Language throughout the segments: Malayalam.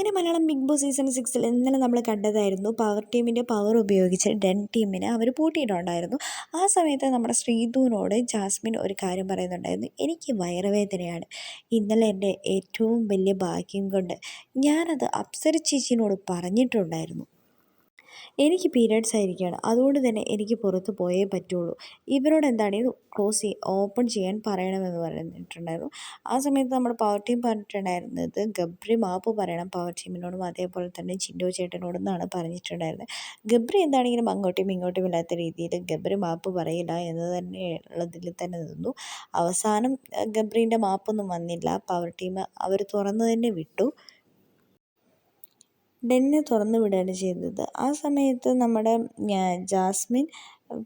അങ്ങനെ മലയാളം ബിഗ് ബോസ് സീസൺ സിക്സിൽ ഇന്നലെ നമ്മൾ കണ്ടതായിരുന്നു പവർ ടീമിന്റെ പവർ ഉപയോഗിച്ച് ഡെൻ ടീമിനെ അവർ പൂട്ടിയിട്ടുണ്ടായിരുന്നു. ആ സമയത്ത് നമ്മുടെ ശ്രീധുവിനോട് ജാസ്മിൻ ഒരു കാര്യം പറയുന്നുണ്ടായിരുന്നു. എനിക്ക് വയറുവേദനയാണ്. ഇന്നലെ എന്റെ ഏറ്റവും വലിയ ഭാഗ്യം കൊണ്ട് ഞാനത് അപ്സര ചേച്ചിനോട് പറഞ്ഞിട്ടുണ്ടായിരുന്നു. എനിക്ക് പീരിയഡ്സ് ആയിരിക്കുകയാണ് അതുകൊണ്ട് തന്നെ എനിക്ക് പുറത്ത് പോയേ പറ്റുള്ളൂ. ഇവരോട് എന്താണ് ഇത് ക്ലോസ് ചെയ്യ ഓപ്പൺ ചെയ്യാൻ പറയണമെന്ന് പറഞ്ഞിട്ടുണ്ടായിരുന്നു. ആ സമയത്ത് നമ്മുടെ പവർ ടീം പറഞ്ഞിട്ടുണ്ടായിരുന്നത് ഗബ്രി മാപ്പ് പറയണം പവർ ടീമിനോടും അതേപോലെ തന്നെ ചിൻഡോ ചേട്ടനോടും എന്നാണ് പറഞ്ഞിട്ടുണ്ടായിരുന്നത്. ഗബ്രി എന്താണെങ്കിലും അങ്ങോട്ടും ഇങ്ങോട്ടും ഇല്ലാത്ത രീതിയിൽ ഗബ്രി മാപ്പ് പറയില്ല എന്ന് തന്നെ ഉള്ളതിൽ തന്നെ നിന്നു. അവസാനം ഗബ്രീന്റെ മാപ്പൊന്നും വന്നില്ല. പവർ ടീം അവർ തുറന്നു തന്നെ വിട്ടു. ഡെന്നെ തുറന്നു വിടുകയാണ് ചെയ്തത്. ആ സമയത്ത് നമ്മുടെ ജാസ്മിൻ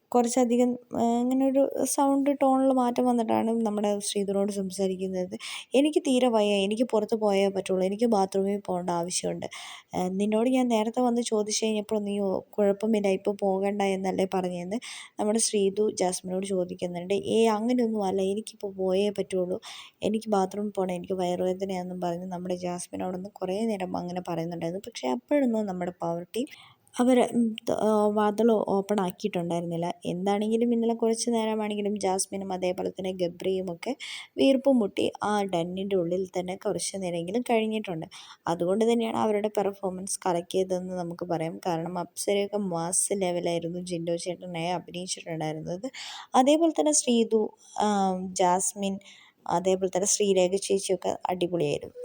കുറച്ചധികം അങ്ങനൊരു സൗണ്ട് ടോണിൽ മാറ്റം വന്നിട്ടാണ് നമ്മുടെ ശ്രീധുവിനോട് സംസാരിക്കുന്നത്. എനിക്ക് തീരെ വയ്യ. എനിക്ക് പുറത്ത് പോയേ പറ്റുള്ളൂ. എനിക്ക് ബാത്റൂമിൽ പോകേണ്ട ആവശ്യമുണ്ട്. നിന്നോട് ഞാൻ നേരത്തെ വന്ന് ചോദിച്ചു കഴിഞ്ഞപ്പോൾ നീ കുഴപ്പമില്ല. ഇപ്പോൾ പോകണ്ട എന്നല്ലേ പറഞ്ഞതെന്ന് നമ്മുടെ ശ്രീധു ജാസ്മിനോട് ചോദിക്കുന്നുണ്ട്. ഏയ് അങ്ങനെയൊന്നും അല്ല. എനിക്കിപ്പോൾ പോയേ പറ്റുള്ളൂ. എനിക്ക് ബാത്റൂമിൽ പോകണം. എനിക്ക് വയറുവേദനയാണെന്നും പറഞ്ഞ് നമ്മുടെ ജാസ്മിനോടൊന്ന് കുറേ നേരം അങ്ങനെ പറയുന്നുണ്ടായിരുന്നു. പക്ഷേ അപ്പോഴൊന്നും നമ്മുടെ പവർ ടീം അവർ വാതിൽ ഓപ്പൺ ആക്കിയിട്ടുണ്ടായിരുന്നില്ല. എന്താണെങ്കിലും ഇന്നലെ കുറച്ച് നേരമാണെങ്കിലും ജാസ്മിനും അതേപോലെ തന്നെ ഗബ്രിയും ഒക്കെ വീർപ്പ് മുട്ടി ആ ഡന്നിന്റെ ഉള്ളിൽ തന്നെ കുറച്ച് നേരമെങ്കിലും കഴിഞ്ഞിട്ടുണ്ട്. അതുകൊണ്ട് തന്നെയാണ് അവരുടെ പെർഫോമൻസ് കലക്കിയതെന്ന് നമുക്ക് പറയാം. കാരണം അപ്സരയൊക്കെ മാസ് ലെവലായിരുന്നു ജിൻഡോ ചേട്ടനായി അഭിനയിച്ചിട്ടുണ്ടായിരുന്നത്. അതേപോലെ തന്നെ ശ്രീതു ജാസ്മിൻ അതേപോലെ തന്നെ ശ്രീരേഖ ചേച്ചിയൊക്കെ അടിപൊളിയായിരുന്നു.